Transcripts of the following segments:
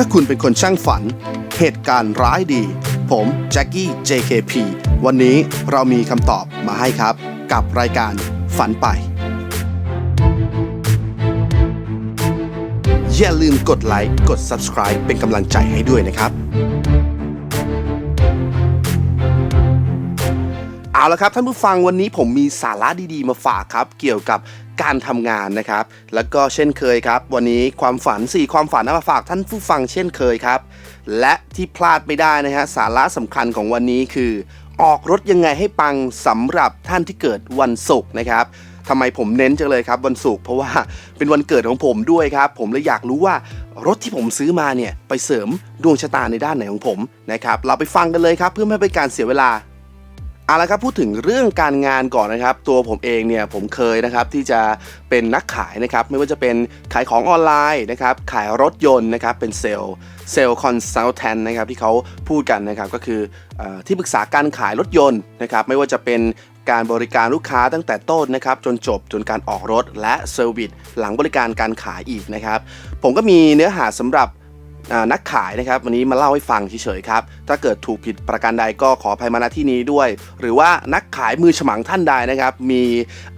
ถ้าคุณเป็นคนช่างฝัน เหตุการณ์ร้ายดี ผมแจ็คกี้ JKP วันนี้เรามีคำตอบมาให้ครับ กับรายการฝันไป อย่าลืมกดไลค์ กด subscribe เป็นกำลังใจให้ด้วยนะครับ เอาละครับท่านผู้ฟังวันนี้ผมมีสาระดีๆมาฝากครับ เกี่ยวกับการทำงานนะครับ แล้วก็เช่นเคยครับ วันนี้ความฝัน 4 ความฝันนำมาฝากท่านผู้ฟังเช่นเคยครับ และที่พลาดไม่ได้นะฮะสาระสำคัญของวันนี้คือ ออกรถยังไงให้ปังสำหรับท่านที่เกิดวันศุกร์นะครับทำไมผมเน้นจังเลยครับวันศุกร์เพราะว่าเป็นวันเกิดของผมด้วยครับ ผมเลยอยากรู้ว่ารถที่ผมซื้อมาเนี่ยไปเสริมดวงชะตาในด้านไหนของผมนะครับเราไปฟังกันเลยครับเพื่อไม่ให้เป็นการเสียเวลา เอาละครับพูดถึงเรื่องการงานก่อนนะครับ ตัวผมเองเนี่ยผมเคยนะครับที่จะเป็นนักขายนะครับไม่ว่าจะเป็นขายของออนไลน์นะครับขายรถยนต์นะครับเป็นเซลล์เซลล์คอนซัลแทนนะครับที่เขาพูดกันนะครับก็คืออที่ปรึกษาการขายรถยนต์นะครับไม่ว่าจะเป็นการบริการลูกค้าตั้งแต่ต้นนะครับจนจบจนการออกรถและเซอร์วิสหลังบริการการขายอีกนะครับผมก็มีเนื้อหาสำหรับ นักขายนะครับวันนี้มาเล่าให้ฟังเฉยๆครับ ถ้าเกิดถูกผิดประการใดก็ขออภัยมาณที่นี้ด้วย หรือว่านักขายมือฉมังท่านใดนะครับ มี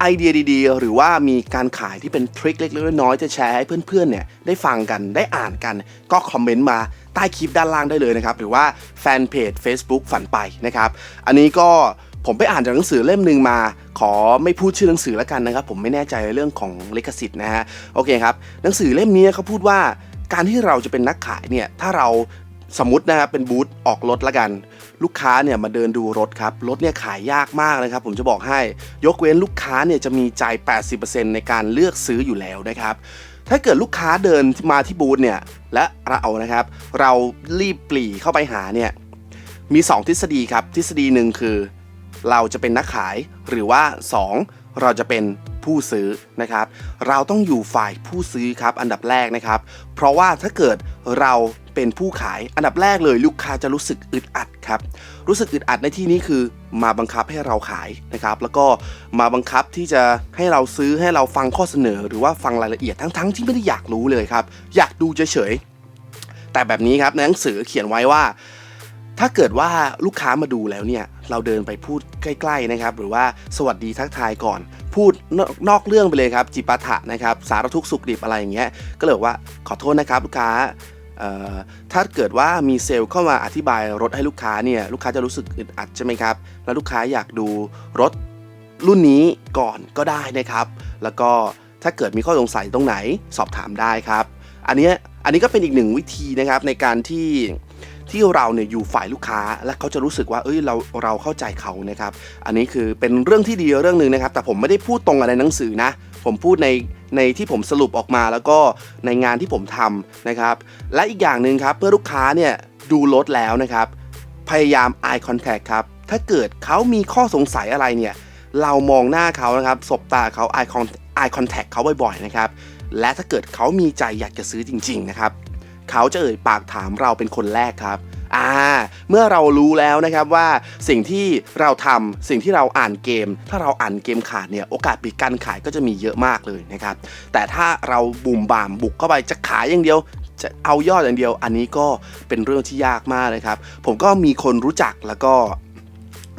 ไอเดียดีๆ หรือว่ามีการขายที่เป็นทริคเล็กๆน้อยๆจะแชร์ให้เพื่อนๆเนี่ยได้ฟังกันได้อ่านกัน ก็คอมเมนต์มาใต้คลิปด้านล่างได้เลยนะครับ หรือว่าแฟนเพจ Facebook ฝันไปนะครับ อันนี้ก็ผมไปอ่านจากหนังสือเล่มหนึ่งมา ขอไม่พูดชื่อหนังสือแล้วกันนะครับ ผมไม่แน่ใจในเรื่องของลิขสิทธิ์นะฮะโอเคครับหนังสือเล่มนี้เขาพูดว่า การที่เราจะเป็นนักขายเนี่ยถ้าเราสมมตินะครับเป็นบูธออกรถละกัน ลูกค้าเนี่ยมาเดินดูรถครับรถเนี่ยขายยากมากนะครับ ผมจะบอกให้ยกเว้นลูกค้าเนี่ยจะมีใจ 80%ในการเลือกซื้ออยู่แล้วนะครับ ถ้าเกิดลูกค้าเดินมาที่บูธเนี่ยและเรานะครับ เรารีบปลีเข้าไปหาเนี่ยมี 2 ทฤษฎีครับ ทฤษฎีหนึ่งคือ เราจะเป็นนักขายหรือว่า 2 เราจะเป็น ผู้ซื้อนะครับ เราต้องอยู่ฝ่ายผู้ซื้อครับอันดับแรกนะครับ เพราะว่าถ้าเกิดเราเป็นผู้ขายอันดับแรกเลยลูกค้าจะรู้สึกอึดอัดครับ รู้สึกอึดอัดในที่นี้คือมาบังคับให้เราขายนะครับ แล้วก็มาบังคับที่จะให้เราซื้อให้เราฟังข้อเสนอ หรือว่าฟังรายละเอียดทั้งๆ ที่ไม่ได้อยากรู้เลยครับ อยากดูเฉยๆแต่แบบนี้ครับในหนังสือเขียนไว้ว่า ถ้าเกิดว่าลูกค้ามาดูแล้วเนี่ยเราเดินไปพูดใกล้ ๆนะครับ หรือว่าสวัสดีทักทายก่อน พูดนอกนอกเรื่องไปเลยครับ จิปาถะนะครับ สารทุกข์สุขดิบอะไรอย่างเงี้ยก็เลยบอกว่าขอโทษนะครับลูกค้าถ้าเกิดว่ามีเซลล์เข้ามาอธิบายรถให้ลูกค้าเนี่ยลูกค้าจะรู้สึกอึดอัดใช่ไหมครับ แล้วลูกค้าอยากดูรถรุ่นนี้ก่อนก็ได้นะครับ แล้วก็ถ้าเกิดมีข้อสงสัยตรงไหนสอบถามได้ครับ อันนี้อันนี้ก็เป็นอีกหนึ่งวิธีนะครับในการที่ ที่เราเนี่ยอยู่ฝ่ายลูกค้า และเขาจะรู้สึกว่าเอ้ยเราเราเข้าใจเขานะครับอันนี้คือเป็นเรื่องที่ดีเรื่องหนึ่งนะครับ แต่ผมไม่ได้พูดตรงกับในหนังสือนะ ผมพูดในในที่ผมสรุปออกมาแล้วก็ในงานที่ผมทำนะครับ และอีกอย่างหนึ่งครับเพื่อลูกค้าเนี่ยดูรถแล้วนะครับ พยายาม eye contact ครับถ้าเกิดเขามีข้อสงสัยอะไรเนี่ยเรามองหน้าเขานะครับสบตาเขา eye contact eye contact เขาบ่อยๆนะครับและถ้าเกิดเขามีใจอยากจะซื้อจริง ๆ นะครับ เขาจะเอ่ยปากถามเราเป็นคนแรกครับอ่าเมื่อเรารู้แล้วนะครับว่าสิ่งที่เราทำสิ่งที่เราอ่านเกม ถ้าเราอ่านเกมขาดเนี่ยโอกาสปิดการขายก็จะมีเยอะมากเลยนะครับแต่ถ้าเราบุ่มบามบุกเข้าไปจะขายอย่างเดียวจะเอายอดอย่างเดียว อันนี้ก็เป็นเรื่องที่ยากมากนะครับ ผมก็มีคนรู้จักแล้วก็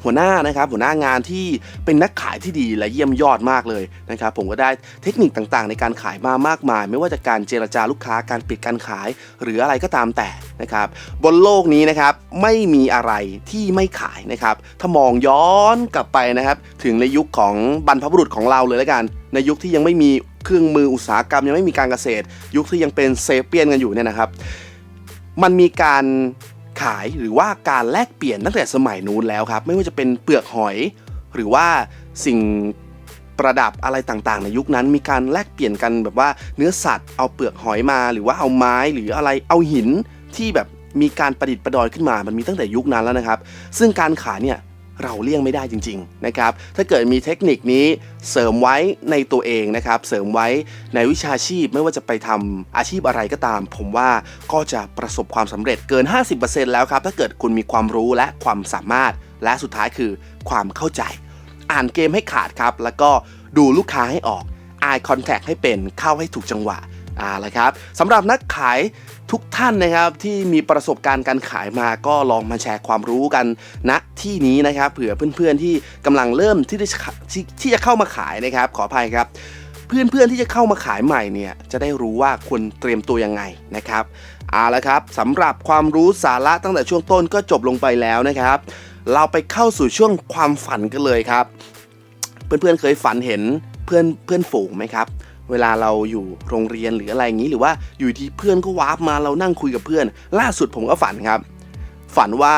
หัวหน้านะครับหัวหน้างานที่เป็นนักขายที่ดีและเยี่ยมยอดมากเลยนะครับผมก็ได้เทคนิคต่างๆ ในการขายมามากมาย ไม่ว่าจะการเจรจาลูกค้าการปิดการขาย หรืออะไรก็ตามแต่นะครับบนโลกนี้นะครับไม่มีอะไรที่ไม่ขายนะครับถ้ามองย้อนกลับไปนะครับถึงในยุคของบรรพบุรุษของเราเลยแล้วกัน ในยุคที่ยังไม่มีเครื่องมืออุตสาหกรรมยังไม่มีการเกษตร ยุคที่ยังเป็นเซเปียนกันอยู่เนี่ยนะครับ มันมีการ ขายหรือว่าการแลกเปลี่ยนตั้งแต่สมัยนู้นแล้วครับ ไม่ว่าจะเป็นเปลือกหอย หรือว่าสิ่งประดับอะไรต่างๆ ในยุคนั้นมีการแลกเปลี่ยนกันแบบว่าเนื้อสัตว์เอาเปลือกหอยมา หรือว่าเอาไม้หรืออะไรเอาหินที่แบบมีการประดิษฐ์ประดอยขึ้นมา มันมีตั้งแต่ยุคนั้นแล้วนะครับ ซึ่งการขายเนี่ย เราเลี่ยงไม่ได้จริงๆนะครับถ้าเกิดมีเทคนิคนี้เสริมไว้ในตัวเองนะครับเสริมไว้ในวิชาชีพไม่ว่าจะไปทำอาชีพอะไรก็ตาม ผมว่าก็จะประสบความสำเร็จเกิน 50%แล้วครับถ้าเกิดคุณมีความรู้และความสามารถ และสุดท้ายคือความเข้าใจ อ่านเกมให้ขาดครับ แล้วก็ดูลูกค้าให้ออก eye contact ให้เป็นเข้าให้ถูกจังหวะอ่าละครับสำหรับนักขาย ทุกท่านนะครับที่มีประสบการณ์การขายมาก็ลองมาแชร์ความรู้กันณที่นี้นะครับเผื่อเพื่อนๆที่กำลังเริ่มที่จะที่ที่จะเข้ามาขายนะครับ ขออภัยครับ เพื่อนๆที่จะเข้ามาขายใหม่เนี่ยจะได้รู้ว่าควรเตรียมตัวยังไงนะครับเอาละครับสำหรับความรู้สาระตั้งแต่ช่วงต้นก็จบลงไปแล้วนะครับ เราไปเข้าสู่ช่วงความฝันกันเลยครับ เพื่อนๆเคยฝันเห็นเพื่อนเพื่อนฝูงไหมครับ เวลาเราอยู่โรงเรียนหรืออะไรอย่างนี้ หรือว่าอยู่ที่เพื่อนก็วาร์ปมาเรานั่งคุยกับเพื่อน ล่าสุดผมก็ฝันครับ ฝันว่า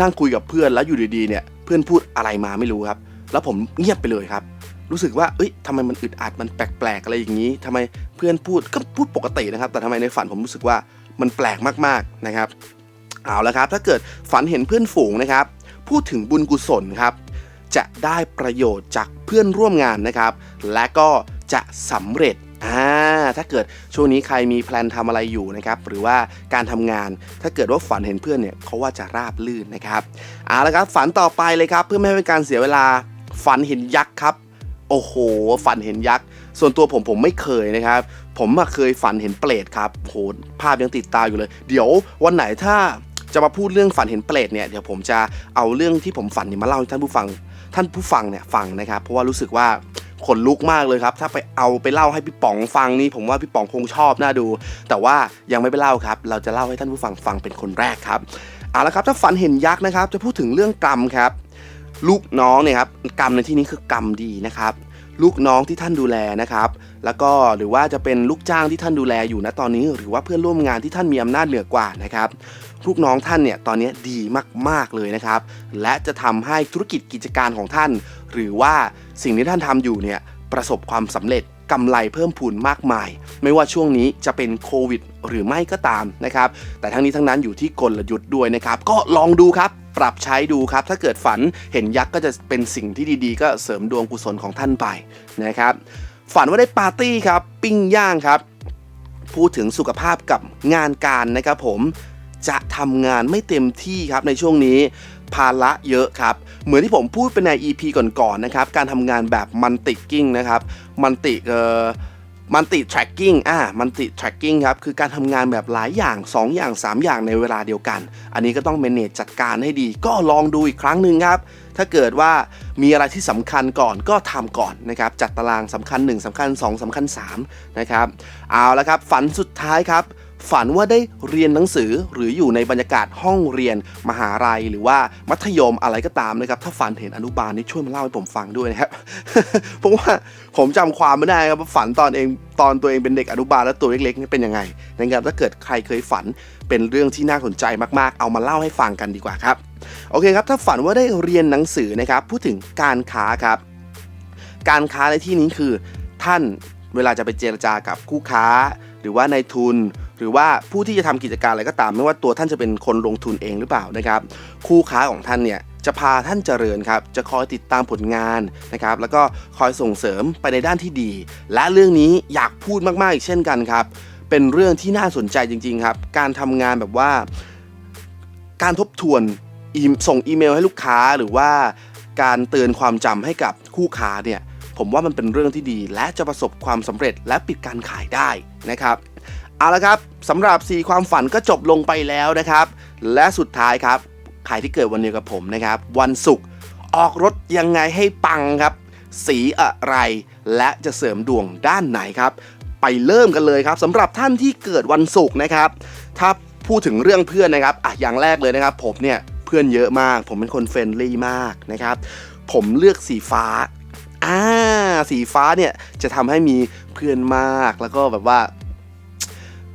นั่งคุยกับเพื่อนแล้วอยู่ดีๆเนี่ยเพื่อนพูดอะไรมาไม่รู้ครับ แล้วผมเงียบไปเลยครับ รู้สึกว่าเอ้ยทำไมมันอึดอัดมันแปลกๆอะไรอย่างนี้ทำไมเพื่อนพูดก็พูดปกตินะครับ แต่ทำไมในฝันผมรู้สึกว่ามันแปลกมากๆนะครับ เอาละครับ ถ้าเกิดฝันเห็นเพื่อนฝูงนะครับ พูดถึงบุญกุศลครับจะได้ประโยชน์จากเพื่อนร่วมงานนะครับ และก็ จะสำเร็จอ่าถ้าเกิดช่วงนี้ใครมีแพลนทำอะไรอยู่นะครับหรือว่าการทำงาน ถ้าเกิดว่าฝันเห็นเพื่อนเนี่ยเขาว่าจะราบลื่นนะครับเอาละครับฝันต่อไปเลยครับ เพื่อไม่ให้เป็นการเสียเวลาฝันเห็นยักษ์ครับ โอ้โห ฝันเห็นยักษ์ส่วนตัวผมผมไม่เคยนะครับ ผมเคยฝันเห็นเปรตครับโหภาพยังติดตาอยู่เลย เดี๋ยววันไหนถ้าจะมาพูดเรื่องฝันเห็นเปรตเนี่ยเดี๋ยวผมจะเอาเรื่องที่ผมฝันเนี่ยมาเล่าให้ท่านผู้ฟัง ท่านผู้ฟังเนี่ยฟังนะครับ เพราะว่ารู้สึกว่า ขนลุกมากเลยครับ ถ้าไปเอาไปเล่าให้พี่ป๋องฟังนี่ผมว่าพี่ป๋องคงชอบน่าดู แต่ว่ายังไม่ไปเล่าครับ เราจะเล่าให้ท่านผู้ฟังฟังเป็นคนแรกครับเอาละครับถ้าฝันเห็นยักษ์นะครับ จะพูดถึงเรื่องกรรมครับ ลูกน้องเนี่ยครับกรรมในที่นี้คือกรรมดีนะครับ ลูกน้องที่ท่านดูแลนะครับ แล้วก็หรือว่าจะเป็นลูกจ้างที่ท่านดูแลอยู่ณตอนนี้ หรือว่าเพื่อนร่วมงานที่ท่านมีอำนาจเหนือกว่านะครับ ลูกน้องท่านเนี่ยตอนนี้ดีมาก ๆ เลยนะครับ และจะทำให้ธุรกิจกิจการของท่าน หรือว่าสิ่งที่ท่านทำอยู่เนี่ยประสบความสำเร็จกำไรเพิ่มพูนมากมาย ไม่ว่าช่วงนี้จะเป็นโควิดหรือไม่ก็ตามนะครับ แต่ทั้งนี้ทั้งนั้นอยู่ที่กลยุทธ์ด้วยนะครับ ก็ลองดูครับปรับใช้ดูครับ ถ้าเกิดฝันเห็นยักษ์ก็จะเป็นสิ่งที่ดีๆ ก็เสริมดวงกุศลของท่านไปนะครับ ฝันว่าได้ปาร์ตี้ครับ ปิ้งย่างครับ พูดถึงสุขภาพกับงานการนะครับผม จะทำงานไม่เต็มที่ครับในช่วงนี้ภาระเยอะครับ เหมือนที่ผมพูดไปใน EP ก่อนๆนะครับ การทำงานแบบมันติกิ้งนะครับ มันติเอ่อมันติ tracking อ่ามันติ tracking ครับ คือการทำงานแบบหลายอย่าง 2 อย่าง 3 อย่างในเวลาเดียวกัน อันนี้ก็ต้อง manage จัดการให้ดี ก็ลองดูอีกครั้งหนึ่งครับ ถ้าเกิดว่ามีอะไรที่สำคัญก่อนก็ทำก่อนนะครับ จัดตารางสำคัญ 1สำคัญ 2สำคัญ3นะครับ เอาละครับ ฝันสุดท้ายครับ ฝันว่าได้เรียนหนังสือหรืออยู่ในบรรยากาศห้องเรียนมหาลัยหรือว่ามัธยมอะไรก็ตามนะครับถ้าฝันเห็นอนุบาลนี่ช่วยมาเล่าให้ผมฟังด้วยนะครับเพราะว่าผมจำความไม่ได้ครับฝันตอนเองตอนตัวเองเป็นเด็กอนุบาลแล้วตัวเล็กๆนี่เป็นยังไงนะครับถ้าเกิดใครเคยฝันเป็นเรื่องที่น่าสนใจมากๆ เอามาเล่าให้ฟังกันดีกว่าครับโอเคครับถ้าฝันว่าได้เรียนหนังสือนะครับพูดถึงการค้าครับ การค้าในที่นี้คือท่านเวลาจะไปเจรจากับคู่ค้า หรือว่านายทุน หรือว่าผู้ที่จะทำกิจการอะไรก็ตาม ไม่ว่าตัวท่านจะเป็นคนลงทุนเองหรือเปล่านะครับคู่ค้าของท่านเนี่ยจะพาท่านเจริญครับ จะคอยติดตามผลงานนะครับ แล้วก็คอยส่งเสริมไปในด้านที่ดี และเรื่องนี้อยากพูดมากๆอีกเช่นกันครับ เป็นเรื่องที่น่าสนใจจริง ๆ ครับ การทำงานแบบว่า การทบทวนส่งอีเมลให้ลูกค้าหรือว่า การเตือนความจำให้กับคู่ค้าเนี่ย ผมว่ามันเป็นเรื่องที่ดี และจะประสบความสำเร็จและปิดการขายได้นะครับ เอาละครับสำหรับ 4 ความฝันก็จบลงไปแล้วนะครับ และสุดท้ายครับใครที่เกิดวันเดียวกับผมนะครับ วันศุกร์ออกรถยังไงให้ปังครับ สีอะไร และจะเสริมดวงด้านไหนครับ ไปเริ่มกันเลยครับสำหรับท่านที่เกิดวันศุกร์นะครับถ้าพูดถึงเรื่องเพื่อนนะครับอะอย่างแรกเลยนะครับ ผมเนี่ยเพื่อนเยอะมาก ผมเป็นคนเฟรนลี่มากนะครับ ผมเลือกสีฟ้าอ่าสีฟ้าเนี่ยจะทำให้มีเพื่อนมากแล้วก็แบบว่า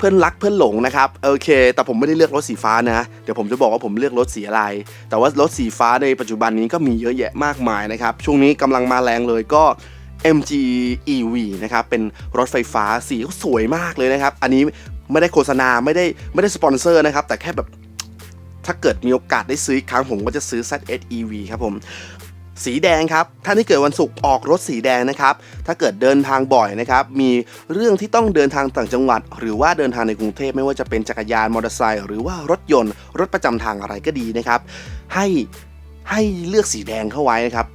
พื่อนรักเพื่อนหลงนะครับโอเค แต่ผมไม่ได้เลือกรถสีฟ้านะ เดี๋ยวผมจะบอกว่าผมเลือกรถสีอะไร แต่ว่ารถสีฟ้าในปัจจุบันนี้ก็มีเยอะแยะมากมายนะครับ ช่วงนี้กำลังมาแรงเลยก็ MG EV นะครับ เป็นรถไฟฟ้าสีสวยมากเลยนะครับ อันนี้ไม่ได้โฆษณาไม่ได้ไม่ได้สปอนเซอร์นะครับ แต่แค่แบบถ้าเกิดมีโอกาสได้ซื้ออีกครั้งผมก็จะซื้อ ZS EV ครับผม สีแดงครับท่านที่เกิดวันศุกร์ออกรถสีแดงนะครับถ้าเกิดเดินทางบ่อยนะครับมีเรื่องที่ต้องเดินทางต่างจังหวัด หรือว่าเดินทางในกรุงเทพไม่ว่าจะเป็นจักรยานมอเตอร์ไซค์หรือว่ารถยนต์ รถประจำทางอะไรก็ดีนะครับ ให้ให้เลือกสีแดงเข้าไว้นะครับ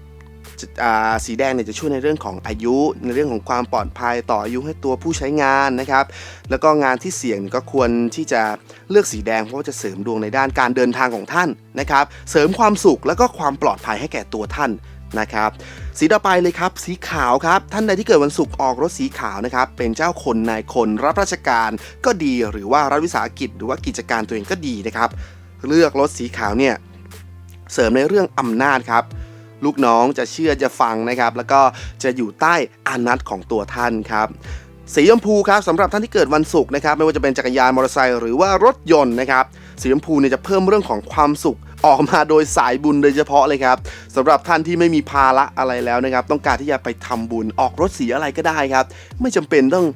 สีแดงเนี่ยจะช่วยในเรื่องของอายุ ในเรื่องของความปลอดภัยต่ออายุให้ตัวผู้ใช้งานนะครับ แล้วก็งานที่เสี่ยงก็ควรที่จะเลือกสีแดงเพราะว่าจะเสริมดวงในด้านการเดินทางของท่านนะครับ เสริมความสุขแล้วก็ความปลอดภัยให้แก่ตัวท่านนะครับสีต่อไปเลยครับ สีขาวครับ ท่านใดที่เกิดวันศุกร์ออกรถสีขาวนะครับ เป็นเจ้าคนนายคนรับราชการก็ดีหรือว่ารัฐวิสาหกิจหรือว่ากิจการตัวเองก็ดีนะครับ เลือกรถสีขาวเนี่ยเสริมในเรื่องอำนาจครับ ลูกน้องจะเชื่อจะฟังนะครับ แล้วก็จะอยู่ใต้อานัตของตัวท่านครับสีชมพูครับสำหรับท่านที่เกิดวันศุกร์นะครับไม่ว่าจะเป็นจักรยานมอเตอร์ไซค์หรือว่ารถยนต์นะครับสีชมพูเนี่ยจะเพิ่มเรื่องของความสุข ออกมาโดยสายบุญโดยเฉพาะเลยครับสำหรับท่านที่ไม่มีภาระอะไรแล้วนะครับ ต้องการที่จะไปทำบุญออกรถสีอะไรก็ได้ครับ ไม่จำเป็นต้อง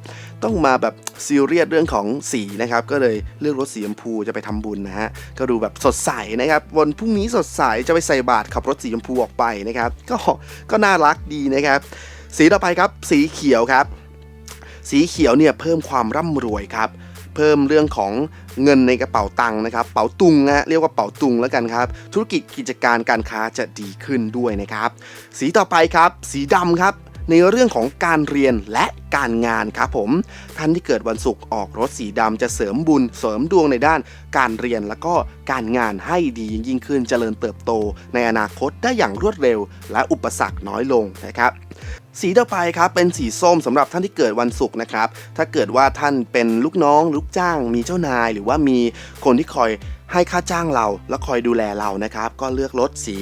ต้องมาแบบซีเรียสเรื่องของสีนะครับ ก็เลยเลือกรถสีชมพูจะไปทำบุญนะฮะก็ดูแบบสดใสนะครับวันพรุ่งนี้สดใสจะไปใส่บาตรขับรถสีชมพูออกไปนะครับ ก็ก็น่ารักดีนะครับ สีต่อไปครับ สีเขียวครับ สีเขียวเนี่ยเพิ่มความร่ำรวยครับ เพิ่มเรื่องของเงินในกระเป๋าตังค์นะครับเป๋าตุงนะฮะเรียกว่าเป๋าตุงแล้วกันครับ ธุรกิจกิจการการค้าจะดีขึ้นด้วยนะครับ สีต่อไปครับ สีดำครับในเรื่องของการเรียนและการงานครับผม ท่านที่เกิดวันศุกร์ออกรถสีดำจะเสริมบุญเสริมดวงในด้าน การเรียนแล้วก็การงานให้ดียิ่งขึ้นเจริญเติบโต ในอนาคตได้อย่างรวดเร็ว และอุปสรรคน้อยลงนะครับ สีต่อไปครับเป็นสีส้มสำหรับท่านที่เกิดวันศุกร์นะครับ ถ้าเกิดว่าท่านเป็นลูกน้องลูกจ้าง มีเจ้านาย หรือว่ามีคนที่คอยให้ค่าจ้างเราและคอยดูแลเรานะครับ ก็เลือกรถสี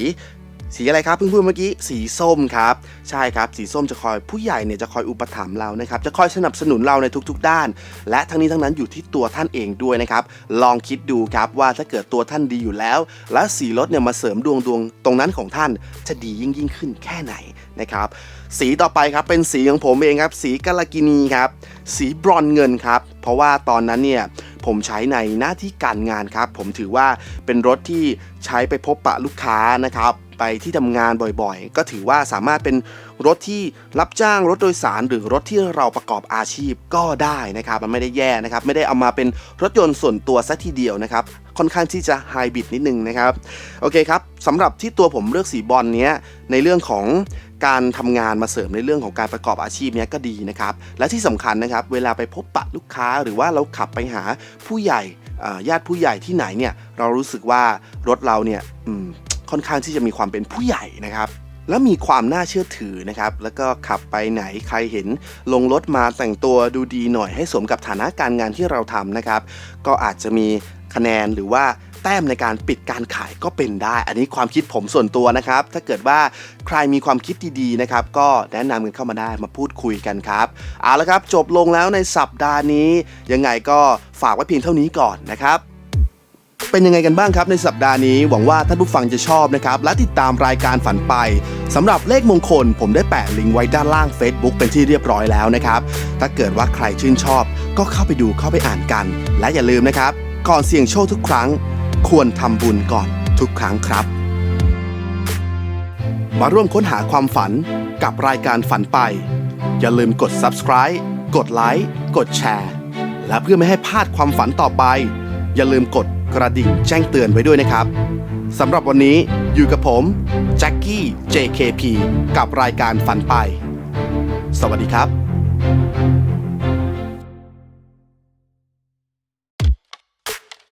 สีอะไรครับเพิ่งพูดเมื่อกี้สีส้มครับ ใช่ครับ สีส้มจะคอยผู้ใหญ่เนี่ยจะคอยอุปถัมภ์เรานะครับจะคอยสนับสนุนเราในทุกๆ ด้าน และทั้งนี้ทั้งนั้นอยู่ที่ตัวท่านเองด้วยนะครับ ลองคิดดูครับว่าถ้าเกิดตัวท่านดีอยู่แล้ว และสีรถเนี่ยมาเสริมดวงดวงตรงนั้นของท่านจะดียิ่งยิ่งขึ้นแค่ไหนนะครับสีต่อไปครับเป็นสีของผมเองครับ สีกาลากินีครับ สีบรอนเงินครับ เพราะว่าตอนนั้นเนี่ยผมใช้ในหน้าที่การงานครับ ผมถือว่าเป็นรถที่ใช้ไปพบปะลูกค้านะครับ ไปที่ทำงานบ่อยๆ ก็ถือว่าสามารถเป็นรถที่รับจ้างรถโดยสารหรือรถที่เราประกอบอาชีพก็ได้นะครับ มันไม่ได้แย่นะครับ ไม่ได้เอามาเป็นรถยนต์ส่วนตัวซะทีเดียวนะครับ ค่อนข้างที่จะไฮบริดนิดนึงนะครับ โอเคครับสำหรับที่ตัวผมเลือกสีบอลเนี้ยในเรื่องของการทำงานมาเสริมในเรื่องของการประกอบอาชีพเนี้ยก็ดีนะครับ และที่สำคัญนะครับ เวลาไปพบปะลูกค้าหรือว่าเราขับไปหาผู้ใหญ่ญาติผู้ใหญ่ที่ไหนเนี่ย เรารู้สึกว่ารถเราเนี่ย ค่อนข้างที่จะมีความเป็นผู้ใหญ่นะครับแล้วมีความน่าเชื่อถือนะครับ แล้วก็ขับไปไหนใครเห็นลงรถมาแต่งตัวดูดีหน่อยให้สมกับฐานะการงานที่เราทำนะครับ ก็อาจจะมีคะแนนหรือว่าแต้มในการปิดการขายก็เป็นได้ อันนี้ความคิดผมส่วนตัวนะครับ ถ้าเกิดว่าใครมีความคิดดีๆนะครับ ก็แนะนำกันเข้ามาได้มาพูดคุยกันครับ เอาละครับ จบลงแล้วในสัปดาห์นี้ ยังไงก็ฝากไว้เพียงเท่านี้ก่อนนะครับ เป็นยังไงกันบ้างครับในสัปดาห์นี้หวังว่าท่านผู้ฟังจะชอบนะครับ และติดตามรายการฝันไปสำหรับเลขมงคล ผมได้แปะลิงก์ไว้ด้านล่าง Facebook เป็นที่เรียบร้อยแล้วนะครับ ถ้าเกิดว่าใครชื่นชอบ ก็เข้าไปดูเข้าไปอ่านกัน และอย่าลืมนะครับ ก่อนเสี่ยงโชคทุกครั้ง ควรทำบุญก่อนทุกครั้งครับ มาร่วมค้นหาความฝันกับรายการฝันไป อย่าลืมกด subscribe กดไลค์กดแชร์และเพื่อไม่ให้พลาดความฝันต่อไป อย่าลืมกด กระดิ่งแจ้งเตือนไว้ด้วยนะครับสำหรับวันนี้อยู่กับผมแจ็คกี้ JKP กับรายการฝันไป สวัสดีครับ